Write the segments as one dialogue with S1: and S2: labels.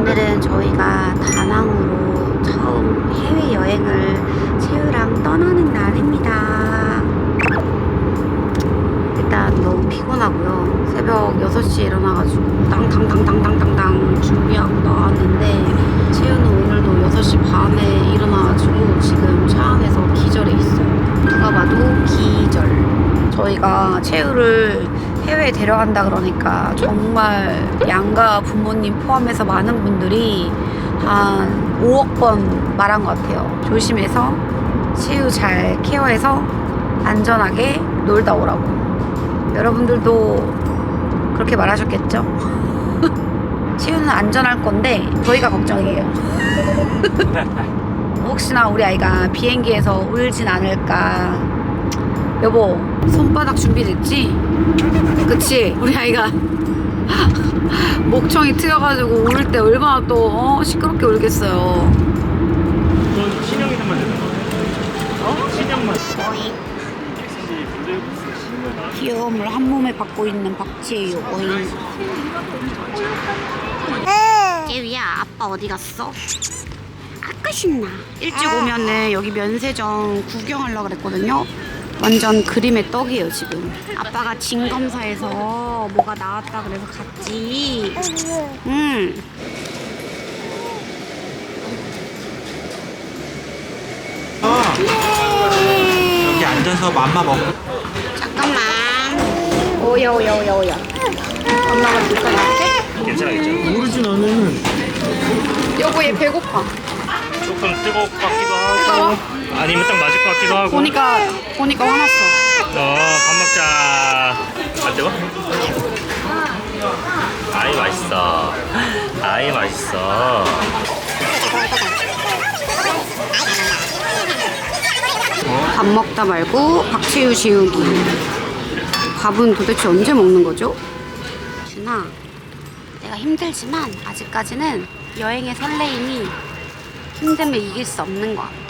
S1: 오늘은 저희가 다낭으로 처음 해외 여행을 채우랑 떠나는 날입니다. 일단 너무 피곤하고요. 새벽 6시에 일어나가지고 땅땅땅땅땅땅땅 준비하고 나왔는데 채우는 오늘도 6시 반에 일어나가지고 지금 차 안에서 기절해 있어요. 누가 봐도 기절. 저희가 채우를 해외에 데려간다 그러니까 정말 양가 부모님 포함해서 많은 분들이 한 5억 번 말한 것 같아요. 조심해서 치유 잘 케어해서 안전하게 놀다 오라고. 여러분들도 그렇게 말하셨겠죠? 치유는 안전할 건데 저희가 걱정이에요. 혹시나 우리 아이가 비행기에서 울진 않을까. 여보, 손바닥 준비됐지? 그치? 우리 아이가 목청이 트여가지고 울 때 얼마나 또 어? 시끄럽게 울겠어요.
S2: 그건 신형이들만 되는 거예요? 어? 신형만.
S1: 어이. 귀여움을 한 몸에 받고 있는 박지혜요. 어이. 재우야, 아빠 어디 갔어? 아까 신나. 일찍 오면은 여기 면세점 구경하려고 그랬거든요. 완전 그림의 떡이에요, 지금. 아빠가 진 검사에서 뭐가 나왔다 그래서 갔지. 응.
S3: 여기 앉아서 맘마 먹고
S1: 잠깐만. 오야, 오야, 오야, 오야. 엄마가 줄까 나한테?
S2: 괜찮아겠죠?
S3: 모르지 나는
S1: 여보, 얘 배고파.
S2: 조금 뜨거울 것 같기도 하고. 아니면 딱 맞을 것 같기도 하고.
S1: 보니까, 보니까 화났어.
S2: 어, 밥 먹자. 안 뜨거? 아이 맛있어. 아이 맛있어.
S1: 밥 먹다 말고 박채유 지우기. 밥은 도대체 언제 먹는 거죠? 준아, 내가 힘들지만 아직까지는 여행의 설레임이 힘듦을 이길 수 없는 것 같아.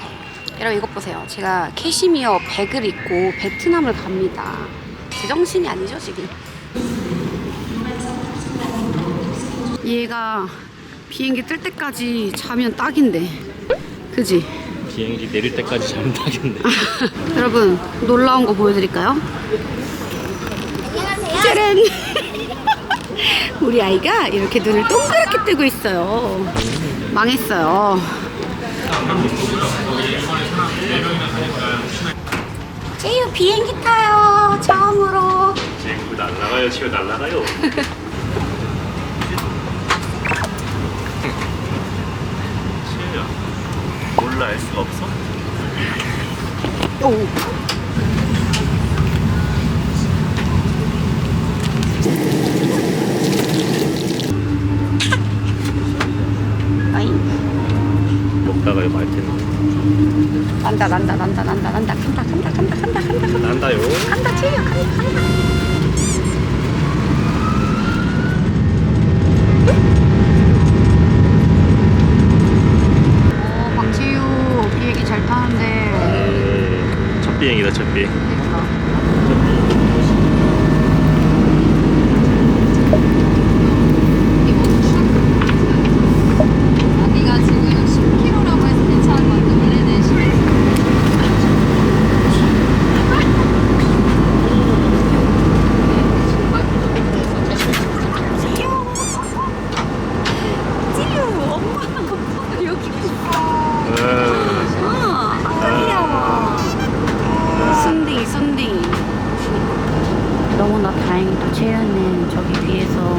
S1: 여러분 이것 보세요. 제가 캐시미어 백을 입고 베트남을 갑니다. 제정신이 아니죠 지금? 얘가 비행기 뜰 때까지 자면 딱인데, 그지?
S2: 비행기 내릴 때까지 자면 딱인데.
S1: 여러분 놀라운 거 보여드릴까요? 짜란! 우리 아이가 이렇게 눈을 동그랗게 뜨고 있어요. 망했어요. 제유 비행기 타요. 처음으로.
S2: 친구 날라가요, 친구 날라가요. 몰라 알 수가 없어?
S1: 오. 아잉.
S2: 먹다가 이거 말 텐데.
S1: 난다 난다 난다 난다 난다 간다 간다 간다 간다 간다 간다
S2: 난다요.
S1: 간다 제유 간다 간다. 오 박지유 비행기 잘 타는데.
S2: 첫 비행이다, 첫 비행.
S4: 아기가 지금 10kg라고 해서 괜찮은 것 같아. 원래는 10kg.
S1: 순딩 순딩 너무나 다행히도 채연은 저기 뒤에서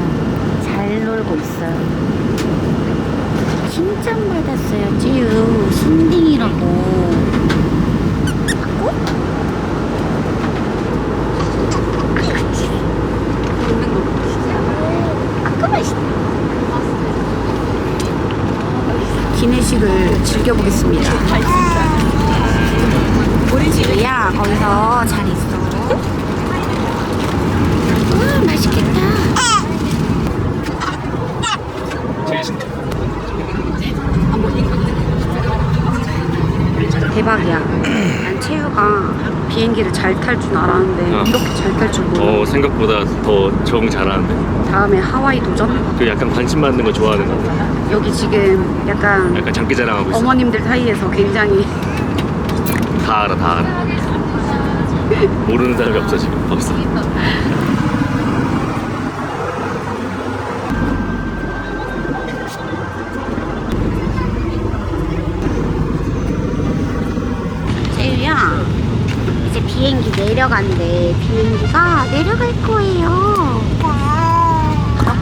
S1: 잘 놀고 있어요 칭찬 받았어요 찌유 순딩이라고 맞고? 웃는 거 보시죠 아까 맛있다 기내식을 즐겨보겠습니다 우리 집이야 잘 있어. 음 맛있겠다. 대박이야. 난 채유가 비행기를 잘 탈 줄 알았는데
S2: 어.
S1: 이렇게 잘 탈 줄 몰라.
S2: 어 생각보다 더 적응 잘하는데.
S1: 다음에 하와이 도전?
S2: 그 약간 관심 받는 거 좋아하는 거 같아.
S1: 여기 지금 약간
S2: 약간 장기 자랑하고 있어.
S1: 어머님들 사이에서 굉장히
S2: 다 알아 다 알아. 모르는 사람이 없어 지금 없어.
S1: 채유야 이제 비행기 내려간대 비행기가 내려갈 거예요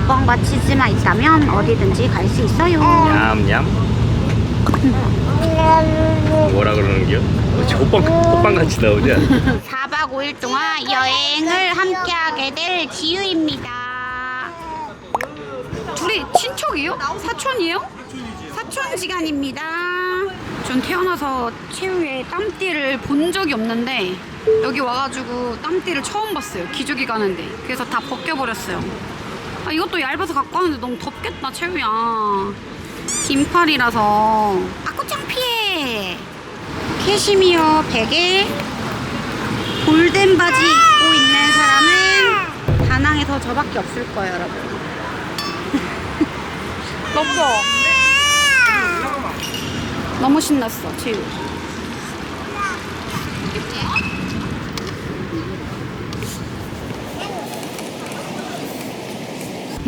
S1: 덕봉 마치즈만 있다면 어디든지 갈 수 있어요
S2: 냠냠. 뭐라 그러는 저 호빵 호빵 같이 나오지?
S1: 4박 5일 동안 여행을 함께하게 될 지유입니다. 둘이 친척이요? 사촌이에요? 사촌지간입니다. 전 태어나서 최후의 땀띠를 본 적이 없는데 여기 와가지고 땀띠를 처음 봤어요 기저귀 가는데. 그래서 다 벗겨버렸어요. 아 이것도 얇아서 갖고 왔는데 너무 덥겠다 채우야. 긴팔이라서. 아꾸 창피해. 캐시미어 베개 골덴 바지 입고 있는 사람은 다낭에서 저밖에 없을 거예요 여러분. 너무 더워. 너무 신났어 채유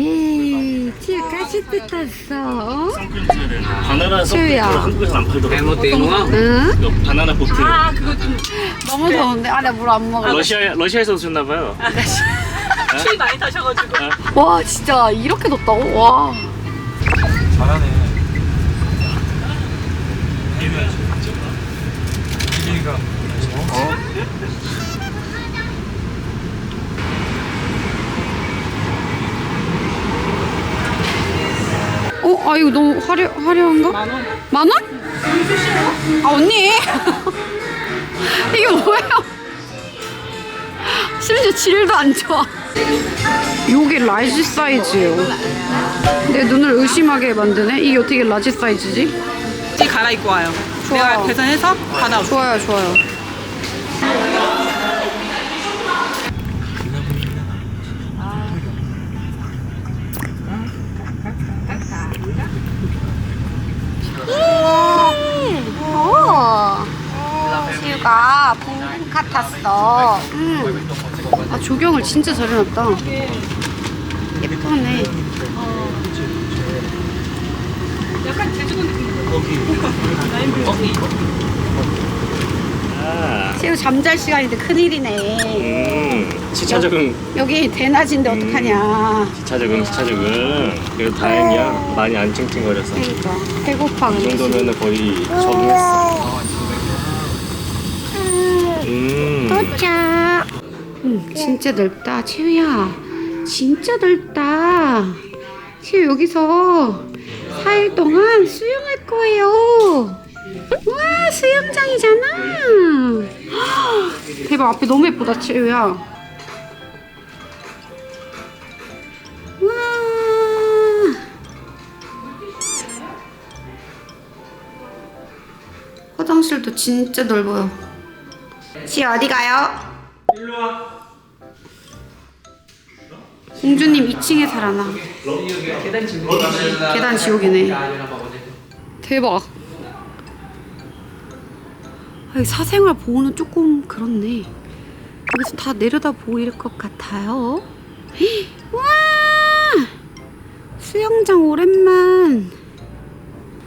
S1: 에이, 가시트 탔어.
S2: 바나나
S1: 채우야.
S2: 한국에서 안 팔더라고.
S1: 응?
S2: 이거 바나나 보트.
S1: 너무 더운데. 아, 나 물 안 먹어.
S2: 러시아 러시아에서 오셨나 봐요.
S5: 추위 많이 타셔가지고
S1: 와, 진짜 이렇게 덥다고? 와.
S3: 잘하네. 이진이가
S1: 어, 아, 이거 너무 화려, 화려한가? 만 원. 만 원? 아, 언니. 이게 뭐예요? 심지어 질도 안 좋아. 요게 라지 사이즈예요. 내 눈을 의심하게 만드네. 이게 어떻게 라지 사이즈지?
S5: 티 갈아입고 와요
S1: 좋아요.
S5: 내가 계산해서 받아올게
S1: 좋아요, 좋아요. 지우가 붕카 탔어. 음. 아 조경을 진짜 잘 해놨다. 예쁘네.
S2: 아,
S1: 지우 잠잘 시간인데 큰일이네.
S2: 음, 시차 적응,
S1: 여기 대낮인데 어떡하냐.
S2: 시차 적응, 시차 적응. 그래도 다행이야. 많이 안 찡찡거려서. 이
S1: 그러니까 배고파 근데 지금.
S2: 정도면은 거의 적응했어. 음,
S1: 도착. 음, 진짜 넓다, 채우야. 진짜 넓다. 채우 여기서 4일 동안 수영할 거예요. 와, 수영장이잖아. 헉, 대박, 앞에 너무 예쁘다, 채우야. 와. 화장실도 진짜 넓어요. 지 어디 가요?
S3: 일로 와.
S1: 공주님 2층에 살아나. 계단 지옥이네. 대박. 아, 이 사생활 보호는 조금 그렇네. 여기서 다 내려다 보일 것 같아요. 헉, 와! 수영장 오랜만.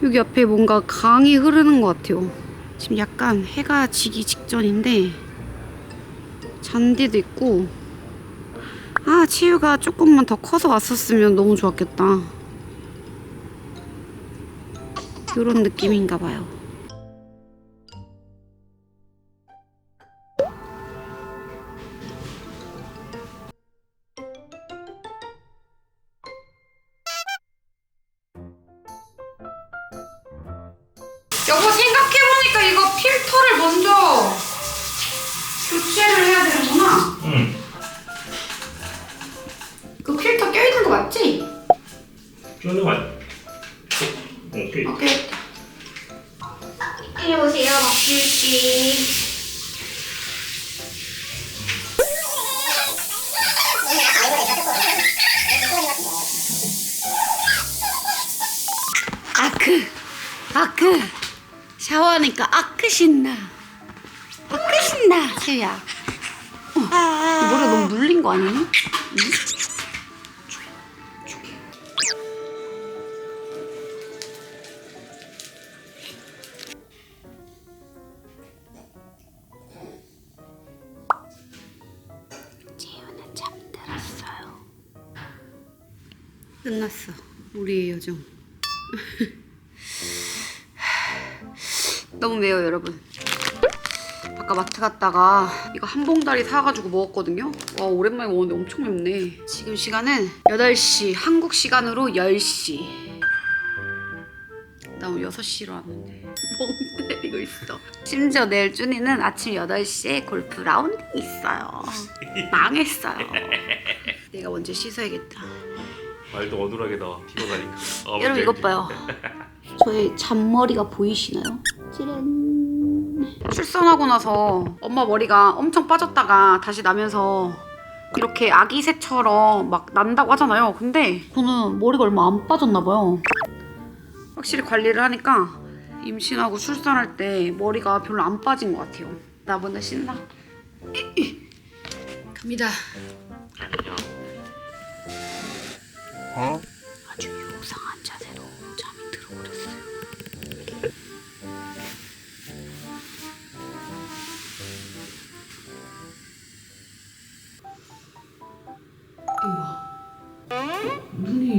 S1: 여기 앞에 뭔가 강이 흐르는 것 같아요. 지금 약간 해가 지기 직전인데 잔디도 있고 아 치유가 조금만 더 커서 왔었으면 너무 좋았겠다. 이런 느낌인가 봐요 아크, 아크. 샤워하니까 아크 신나. 아크 신나, 채야. 어, 머리가 너무 눌린 거 아니니? 응? 재우는 잠들었어요. 끝났어. 우리의 여정. 너무 매워 여러분. 아까 마트 갔다가 이거 한 봉다리 사가지고 먹었거든요. 와 오랜만에 먹었는데 엄청 맵네. 지금 시간은 8시 한국 시간으로 10시. 나 오늘 6시로 왔는데 멍 때리고 있어. 심지어 내일 준이는 아침 8시에 골프 라운딩 있어요. 망했어요. 내가 먼저 씻어야겠다.
S2: 말도 어눌하게 나와 피곤하니까 어,
S1: 여러분 이것. 봐요. 저의 잔머리가 보이시나요? 짜란. 출산하고 나서 엄마 머리가 엄청 빠졌다가 다시 나면서 이렇게 아기 새처럼 막 난다고 하잖아요. 근데 저는 머리가 얼마 안 빠졌나 봐요. 확실히 관리를 하니까 임신하고 출산할 때 머리가 별로 안 빠진 것 같아요. 나 먼저 씻나? 갑니다.
S2: 안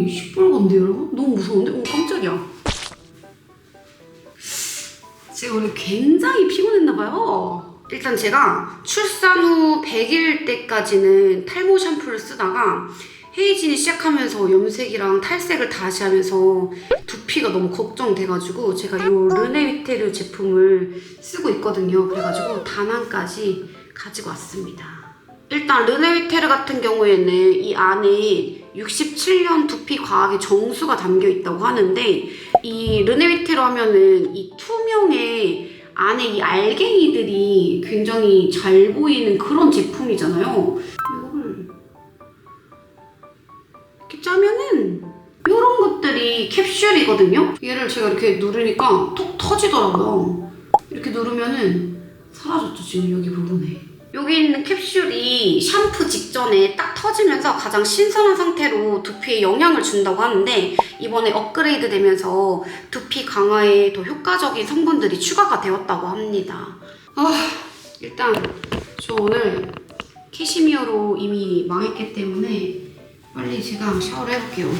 S1: 눈이 시뻘건데 여러분? 너무 무서운데? 오 깜짝이야. 제가 오늘 굉장히 피곤했나봐요. 일단 제가 출산 후 100일 때까지는 탈모 샴푸를 쓰다가 헤이진이 시작하면서 염색이랑 탈색을 다시 하면서 두피가 너무 걱정돼가지고 제가 이 르네위테르 제품을 쓰고 있거든요. 그래가지고 단안까지 가지고 왔습니다. 일단 르네위테르 같은 경우에는 이 안에 67년 두피 과학의 정수가 담겨 있다고 하는데 이 르네위테르 하면은 이 투명의 안에 이 알갱이들이 굉장히 잘 보이는 그런 제품이잖아요. 이거를 이렇게 짜면은 이런 것들이 캡슐이거든요. 얘를 제가 이렇게 누르니까 톡 터지더라고요. 이렇게 누르면은 사라졌죠 지금 여기 부분에. 여기 있는 캡슐이 샴푸 직전에 딱 터지면서 가장 신선한 상태로 두피에 영향을 준다고 하는데 이번에 업그레이드 되면서 두피 강화에 더 효과적인 성분들이 추가가 되었다고 합니다. 아 일단 저 오늘 캐시미어로 이미 망했기 때문에 빨리 제가 샤워를 해볼게요.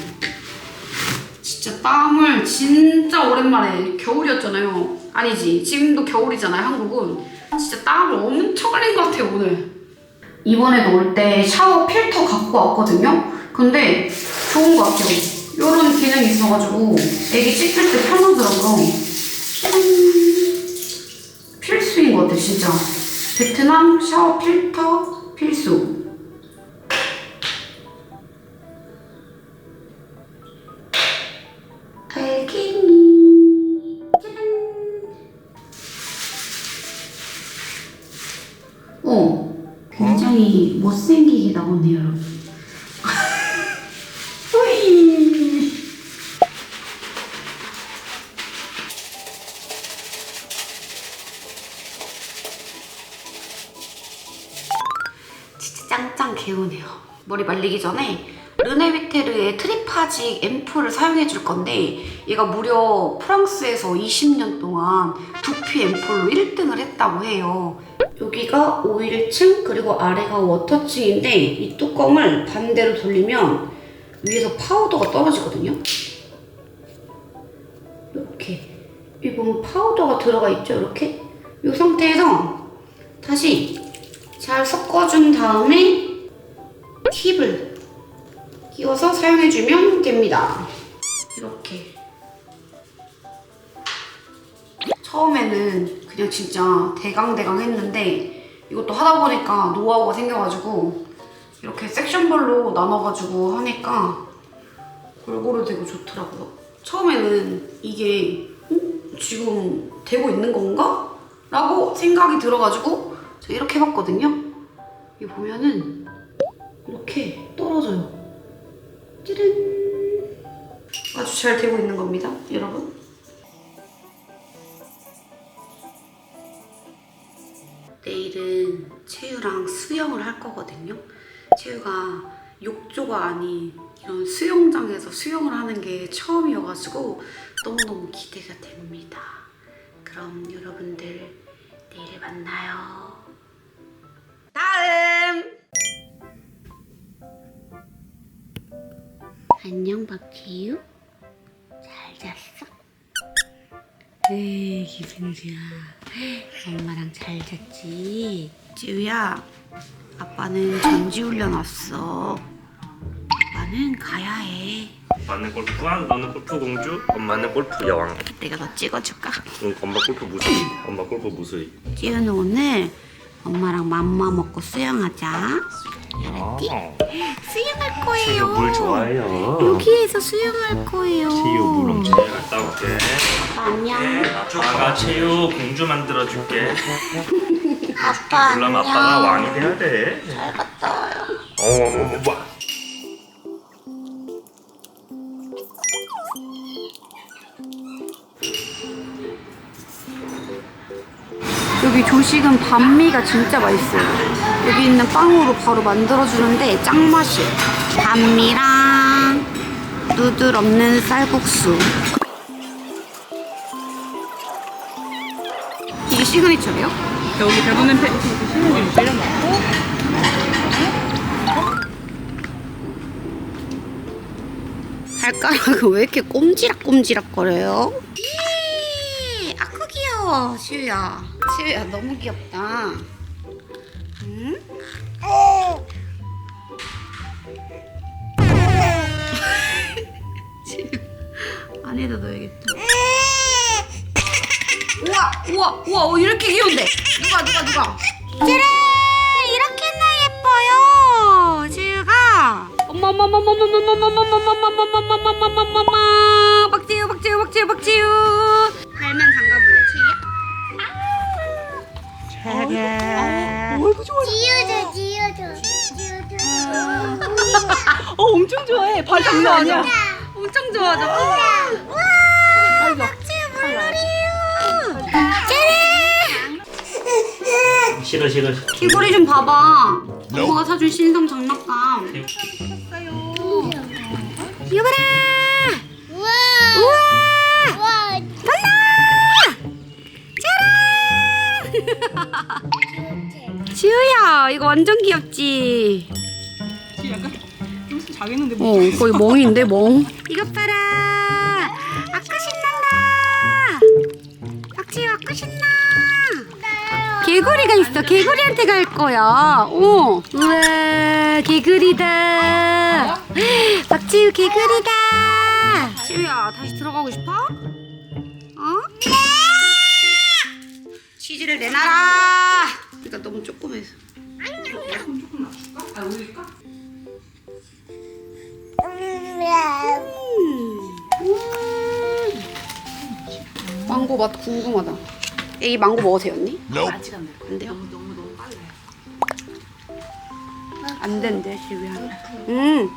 S1: 진짜 땀을 진짜 오랜만에 겨울이었잖아요. 아니지 지금도 겨울이잖아요 한국은. 진짜 땀을 엄청 흘린 것 같아요 오늘. 이번에도 올 때 샤워 필터 갖고 왔거든요. 근데 좋은 것 같아요. 이런 기능이 있어가지고 애기 씻을 때 편하더라고요. 짠. 필수인 것 같아 진짜. 베트남 샤워 필터 필수. 못생기게 나오네요 여러분. 진짜 짱짱 개운해요. 머리 말리기 전에 르네위테르의 트리파직 앰플을 사용해 줄 건데 얘가 무려 프랑스에서 20년 동안 두피 앰플로 1등을 했다고 해요. 여기가 오일층 그리고 아래가 워터층인데 이 뚜껑을 반대로 돌리면 위에서 파우더가 떨어지거든요. 이렇게 여기 보면 파우더가 들어가 있죠 이렇게 이 상태에서 다시 잘 섞어준 다음에 팁을 끼워서 사용해주면 됩니다. 이렇게. 처음에는 그냥 진짜 대강대강 했는데 이것도 하다 보니까 노하우가 생겨가지고 이렇게 섹션별로 나눠가지고 하니까 골고루 되고 좋더라고요. 처음에는 이게 어? 지금 되고 있는 건가? 라고 생각이 들어가지고 제가 이렇게 해봤거든요. 이거 보면은 이렇게 떨어져요. 찌른. 아주 잘 되고 있는 겁니다, 여러분. 내일은 채유랑 수영을 할 거거든요. 채유가 욕조가 아닌 이런 수영장에서 수영을 하는 게 처음이어가지고 너무너무 기대가 됩니다. 그럼 여러분들 내일 만나요. 다음! 안녕 박지유 잘 잤어? 네 기분 좋아 엄마랑 잘 잤지? 지우야 아빠는 전지훈련 왔어 아빠는 가야 해
S2: 아빠는 골프왕, 너는 골프 공주, 엄마는 골프 여왕.
S1: 내가 너 찍어줄까?
S2: 응, 엄마 골프 무수히. 엄마 골프 무수히.
S1: 지우는 오늘 엄마랑 맘마 먹고 수영하자 알았지?
S2: 아,
S1: 수영할 거예요
S2: 물 좋아해요.
S1: 여기에서 수영할 거예요
S2: 치유 물 엄청 잘 갔다 올게.
S1: 안녕
S2: 아빠가 치유 공주 만들어 줄게.
S1: 아빠
S2: 그러면 아빠가 왕이 돼야 돼.
S1: 잘 갔다 와요
S2: 어, 와.
S1: 여기 조식은 반미가 진짜 맛있어요. 여기 있는 빵으로 바로 만들어주는데 짱 맛이에요. 반미랑 누들 없는 쌀국수. 이게 시그니처래요?
S5: 여기 배부른 패 신우님 때려놨고
S1: 발가락은 왜 이렇게 꼼지락꼼지락 거려요? 예! 아쿠 귀여워, 시우야. 시우야, 너무 귀엽다. 안에다 넣어야겠다. 우와, 우와, 우와, 어, 이렇게 귀여운데? 누가, 누가, 누가? 그래, 이렇게나 예뻐요, 시우가. 엄마, 엄마, 엄마, 엄마, 엄마, 엄마, 엄마, 엄마, 엄마, 엄마, 엄마, 엄마, 엄마, 엄마, 엄마, 엄마. 박지우, 박지우, 박지우, 박지우. 발만 담가볼래, 치우야?
S6: 지우줘 지우줘 지우줘
S5: 어 엄청 좋아해 발 장난 아니야
S1: 엄청 좋아져. 와,
S2: 싫어 싫어.
S1: 귀걸이 좀 봐봐. 엄마가 사준 신상 장난감. 여봐라.
S6: 우와
S1: 우와.
S6: 우와
S1: 지우야, 이거 완전 귀엽지?
S5: 약간 좀 자겠는데
S1: 어,
S5: 뭐
S1: 거의 멍인데 멍. 이것 봐라. 개구리가 있어. 개구리한테 갈 거야. 어. 우와, 개구리다. 박지우 개구리다. 지우야, 다시 들어가고 싶어? 어? 치즈를 내놔라. 그러니까 너무 조그매서. 망고 맛 궁금하다. 이 망고 먹어도 언니?
S5: 아직 안 돼.
S1: 안 돼요?
S5: 너무 너무 빨리
S1: 안 된대, 시우야. 음,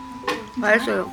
S1: 맛있어요.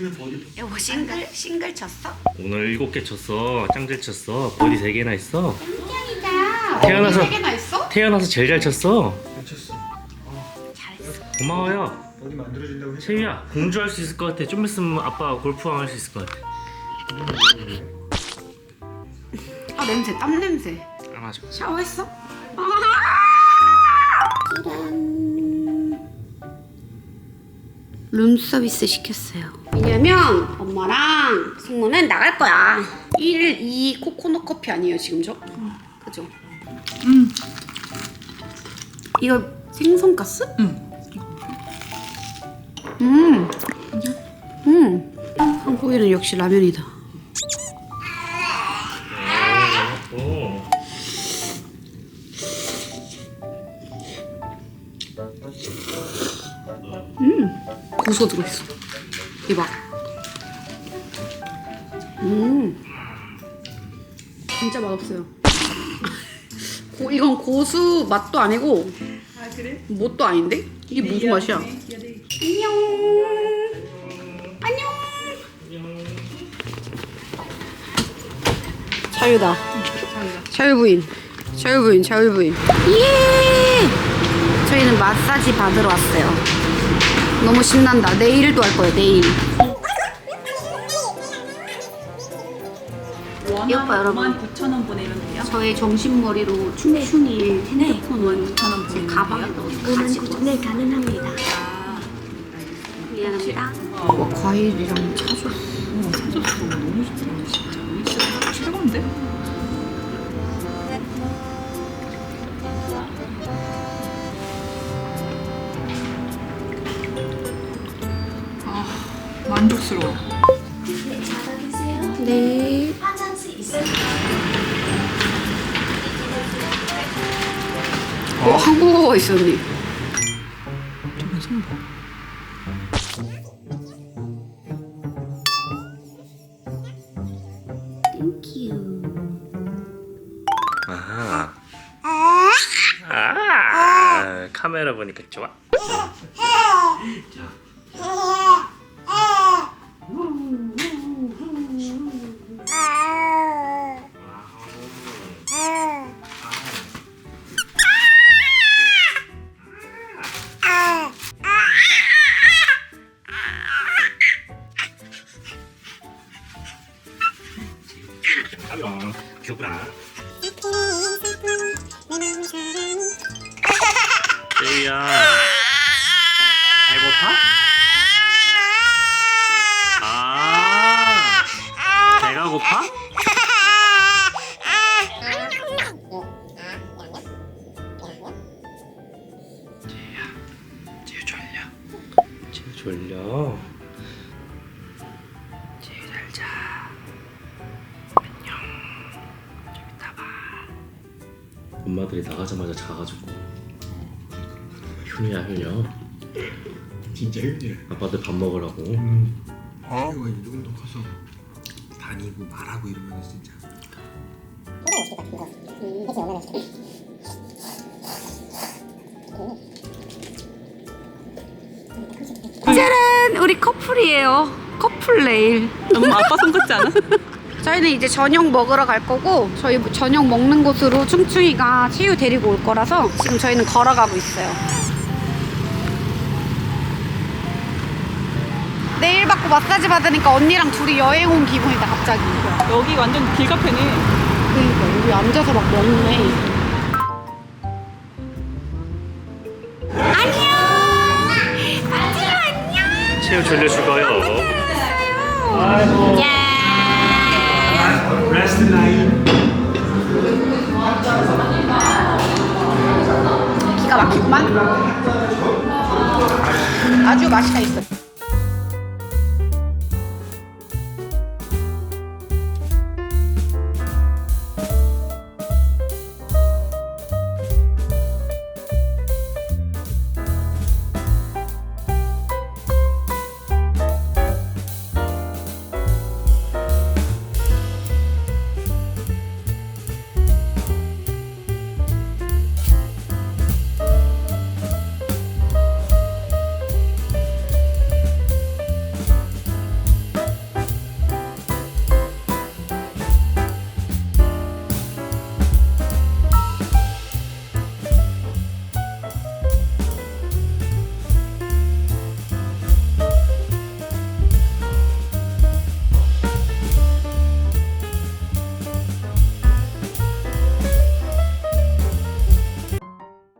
S3: 어제는 버디
S1: 여보 싱글 싱글 쳤어?
S2: 오늘 일곱 개 쳤어. 짱잘 쳤어. 버디 세 개나 했어.
S1: 짱이다.
S2: 태어나서-
S1: 세 개나 했어?
S2: 태어나서 제일 잘 쳤어.
S3: 괜찮았어.
S1: 잘했어.
S2: 고마워요.
S3: 버디 만들어진다고 했어.
S2: 채유야 공주 할 수 있을 것 같아. 좀 있으면 아빠 골프왕 할 수 있을 것 같아.
S1: 아 냄새 땀 냄새.
S2: 안아줘.
S1: 샤워했어? 아! 짠. 룸서비스 시켰어요. 왜냐면 엄마랑 승모는 나갈 거야. 1, 2 코코넛 커피 아니에요 지금 저? 그죠?
S5: 음.
S1: 이거 생선가스?
S5: 응.
S1: 음. 음. 한국에는 역시 라면이다. 음. 고소 들어있어. 대박. 음. 진짜 맛없어요. 고, 이건 고수 맛도 아니고
S5: 아 그래?
S1: 뭣도 아닌데? 이게 무슨 맛이야? 안녕. 안녕. 자유다. 자유 부인. 자유 부인. 자유 부인. 예. 저희는 마사지 받으러 왔어요. 너무 신난다. 내일도 할 거예요. 내일. 이거 여러분.
S5: 9,000원 보내면 돼요?
S1: 저의 정신머리로 춤춘이 핸드폰을
S5: 9,000원
S1: 제
S5: 보내면
S1: 가방에
S5: 돼요?
S1: 넣어서 가지고 네 가능합니다. 미안합니다. 와 과일이랑 차 줬어.
S5: 어, 사줬어. 너무 좋다. 진짜. 진짜 최고인데?
S1: 어 한국어가 있었니? 땡큐.
S2: 아. 아. 카메라 보니까 좋아. 가 졸려. 제이 잘 자. 안녕. 좀 이따 봐. 엄마들이 나가자마자 자가지고 효녀야 효녀
S3: 진짜 힘들어.
S2: 아빠들 밥 먹으라고
S3: 음. 어? 이거 이 정도 커서 다니고 말하고 이러면 진짜.
S1: 짜란 우리 커플이에요. 커플 네일.
S5: 너무 아빠 손 같지 않아?
S1: 저희는 이제 저녁 먹으러 갈 거고 저희 저녁 먹는 곳으로 충충이가 치유 데리고 올 거라서 지금 저희는 걸어가고 있어요. 내일 받고 마사지 받으니까 언니랑 둘이 여행 온 기분이다 갑자기.
S5: 여기 완전 길 카페네.
S1: 그러니까 여기 앉아서 막 먹네.
S2: 새우 졸려 죽어요
S3: 레스트 라인.
S1: 기가 막히구만. 아주 맛이가 있어.